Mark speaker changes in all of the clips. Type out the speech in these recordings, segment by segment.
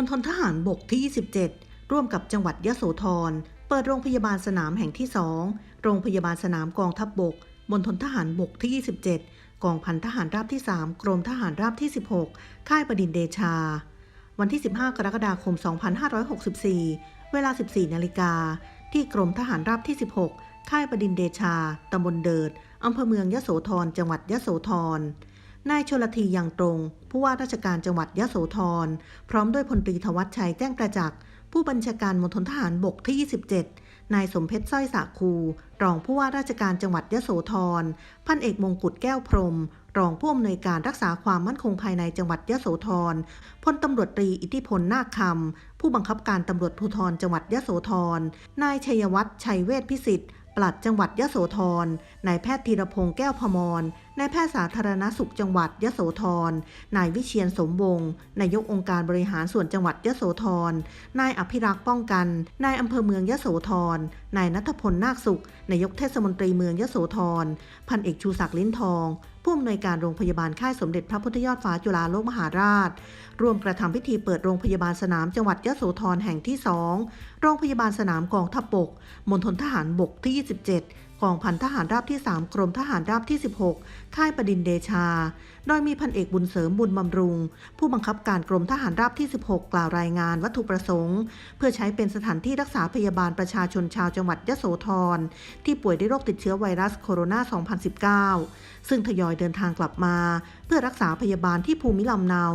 Speaker 1: มณฑลทหารบกที่ 27 ร่วมกับจังหวัดยะโสธร เปิดโรงพยาบาลสนามแห่งที่ 2 โรงพยาบาลสนามกองทัพบบกมณฑลทหารบกที่ 27 กองพันทหารราบที่ 3 กรมทหารราบที่ 16 ค่ายประดินเดชา วันที่ 15 กรกฎาคม 2564 เวลา 14 นาฬิกา ที่กรมทหารราบที่ 16 ค่ายประดินเดชา ตำบลเดิด อำเภอเมืองยะโสธร จังหวัดยะโสธร นายชลทียังตรง ผู้ว่าราชการจังหวัดยะโสธร พร้อมด้วยพลตรีธวัชชัยแจ้งกระจักผู้บัญชาการมณฑลทหารบกที่ 27 นายสมเพชรสร้อยสาคู รองผู้ว่าราชการจังหวัดยะโสธร พันเอกมงกุฎแก้วพรม รองผู้อำนวยการรักษาความมั่นคงภายในจังหวัดยะโสธร พลตำรวจตรีอิทธิพลนาคคำ ผู้บังคับการตำรวจภูธรจังหวัดยะโสธร นายชัยวัฒน์ชัยเวชพิสิทธิ์ ลัดจังหวัดยโสธร นายแพทย์ธีรพงษ์แก้วพมร นายแพทย์สาธารณสุขจังหวัดยโสธร นายวิเชียนสมวงศ์ นายกองค์การบริหารส่วนจังหวัดยโสธร นายอภิรักษ์ป้องกัน นายอำเภอเมืองยโสธร นายนัทพลนาคสุข นายกเทศมนตรีเมืองยโสธร พันเอกชูศักดิ์ลิ้นทอง ผู้อำนวยการโรงพยาบาลค่ายสมเด็จพระพุทธยอดฟ้าจุฬาโลกมหาราช ร่วมกระทำพิธีเปิดโรงพยาบาลสนามจังหวัดยะโสธรแห่งที่ 2 โรงพยาบาลสนามกองทัพบกมณฑลทหารบกที่ 27 กองพันทหารราบที่ 3 กรมทหารราบที่ 16 ค่ายประดินเดชา โดยมีพันเอกบุญเสริมบุญบำรุง ผู้บังคับการกรมทหารราบที่ 16 กล่าวรายงานวัตถุประสงค์ เพื่อใช้เป็นสถานที่รักษาพยาบาลประชาชนชาวจังหวัดยโสธร ที่ป่วยด้วยโรคติดเชื้อไวรัสโคโรนา 2019 ซึ่งทยอยเดินทางกลับมา เพื่อรักษาพยาบาลที่ภูมิลำเนา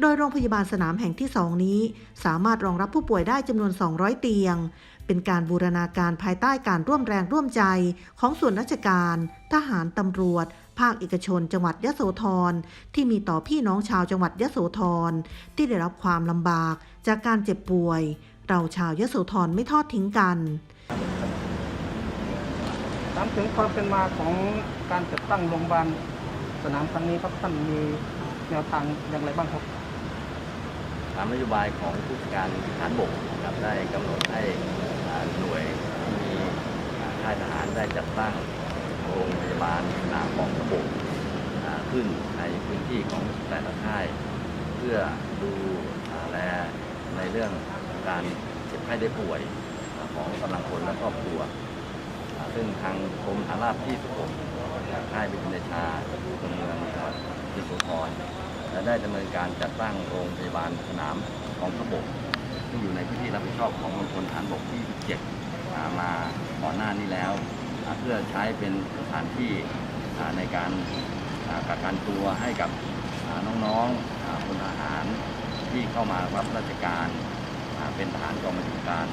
Speaker 1: โดยโรงพยาบาลสนามแห่งที่ 2 นี้ สามารถรองรับผู้ป่วยได้จำนวน 200 เตียง เป็นการบูรณาการภายใต้การร่วมแรงร่วมใจของส่วนราชการ ทหารตำรวจ ภาคเอกชน จังหวัดยะโสธรที่มีต่อพี่น้องชาวจังหวัดยะโสธรที่ได้รับความลำบากจากการเจ็บป่วย เราชาวยะโสธรไม่ทอดทิ้งกัน
Speaker 2: ถามถึงความเป็นมาของการจัดตั้งโรงพยาบาลสนามครั้งนี้ครับท่านมีแนวทางอย่างไรบ้างครับ
Speaker 3: ตามนโยบายของผู้การทหารบกนะครับได้กำหนดให้หน่วยที่มีค่ายทหารได้จัดตั้งโรงพยาบาลสนามของทบกอ่าขึ้นในพื้นที่ของแต่ละค่าย เพื่อดูแลในเรื่องการเจ็บไข้ได้ป่วยของกำลังพลและครอบครัว ซึ่งทางกรมฐาราบที่16จากค่ายบิณฑชาเมืองจังหวัดยโสธร และได้ดำเนินการจัดตั้งโรงพยาบาลสนามกองทพบกซึ่งอยู่ในพื้นที่รับผิดชอบของมณฑลฐานบกที่ 7 มาก่อนหน้านี้แล้ว เพื่อใช้เป็นสถานที่ในการกักกันตัวให้กับน้องๆอ่าพลทหารที่เข้ามารับราชการเป็นทหารกองบัญชาการ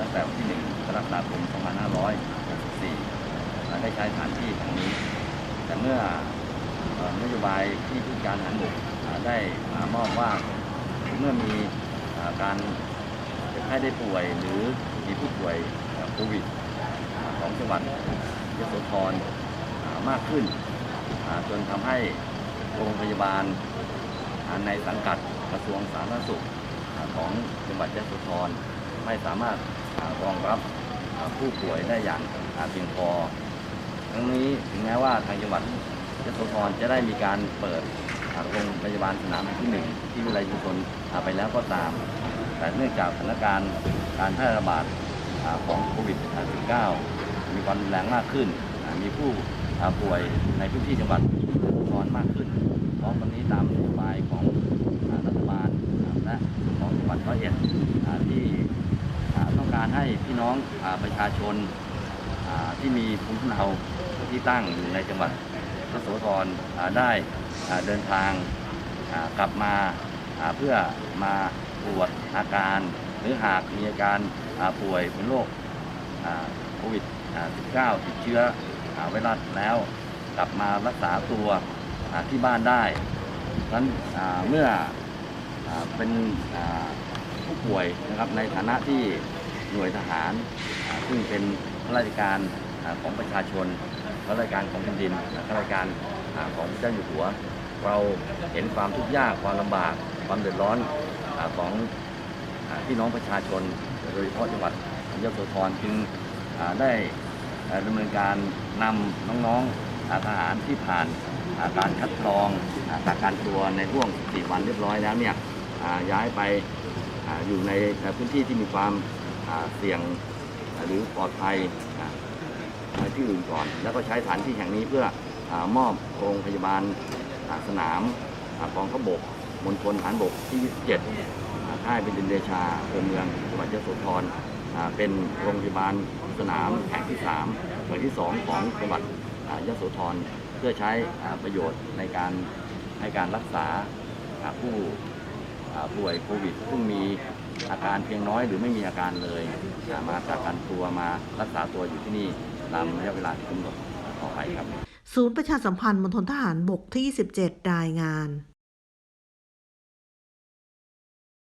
Speaker 3: ตั้งแต่วันที่1กรกฎาคม2564 ได้ใช้สถานที่แห่งนี้ แต่เมื่อ เอ่อนโยบายที่ผู้การหารบกได้มามอบว่าเมื่อมีอการเจ็บไข้ได้ป่วยหรือมีผู้ป่วยโควิดของจังหวัดยโสธรมากขึ้น จนทำให้โรงพยาบาลในสังกัดกระทรวงสาธารณสุขของจังหวัดยโสธรไม่สามารถรองรับผู้ป่วยได้อย่างเพียงพอ ทั้งนี้ถึงแม้ว่าทางจังหวัด ยโสธรจะได้มีการเปิดอ่าโรงพยาบาลสนามแห่งที่หนึ่งที่วิทยาลัยชุมชนไปแล้วก็ตาม แต่เนื่องจากสถานการณ์การแพร่ระบาดของโควิด -19 มีความรุนแรงมากขึ้น มีผู้ป่วยในพื้นที่จังหวัดยโสธรมากขึ้น เพร้อมกันนี้ตามนโยบายของรัฐบาลและของจังหวัดร้อยเอ็ดที่ต้องการให้พี่น้องประชาชนที่มีภูมิลำเนาที่ตั้งอยู่ในจังหวัด ยโสธรได้เดินทางกลับมาเพื่อมาตรวจอาการ หรือหากมีอาการป่วยเป็นโรคโควิด 19 ติดเชื้อไวรัสแล้วกลับมารักษาตัวที่บ้านได้ดังนั้นเมื่อเป็นผู้ป่วยนะครับในฐานะที่หน่วยทหาร ซึ่งเป็นข้าราชการของประชาชน ข้าราชการของแผ่นดินข้าราชการของพระเจ้าอยู่หัว เราเห็นความทุกข์ยากความลำบาก ความเดือดร้อนอของพี่น้องประชาชน โดยเฉพาะจังหวัดยโสธรจึงได้อ่าดำเนินการนำน้องๆอาทหารที่ผ่านการคัดกรองอ่ากักกันตัวในร่วง 4 วันเรียบร้อยแล้วเนี่ยย้ายไปออยู่ในพื้นที่ที่มีความเสี่ยงหรือปลอดภัย ไปที่อื่นก่อน แล้วก็ใช้สถานที่แห่งนี้เพื่ออมอบโรงพยาบาลสนามกองทัพบกมณฑลฐานบกที่ 27ค่ายเป็นดินเดชาอำเภอเมืองจังหวัดยโสธรเป็นโรงพยาบาลสนามแห่งที่3แห่งที่ 2 ของจังหวัดยโสธรเพื่อใช้ประโยชน์ในการให้การรักษาผู้ป่วยโควิดซึ่งมีอาการเพียงน้อยหรือไม่มีอาการเลย มาจากการตัวมารักษาตัวอยู่ที่นี่ ตามระยะเวลาที่กำหนดต่อไปครับ
Speaker 1: ศูนย์ประชาสัมพันธ์มณฑลทหารบกที่ 27 รายงาน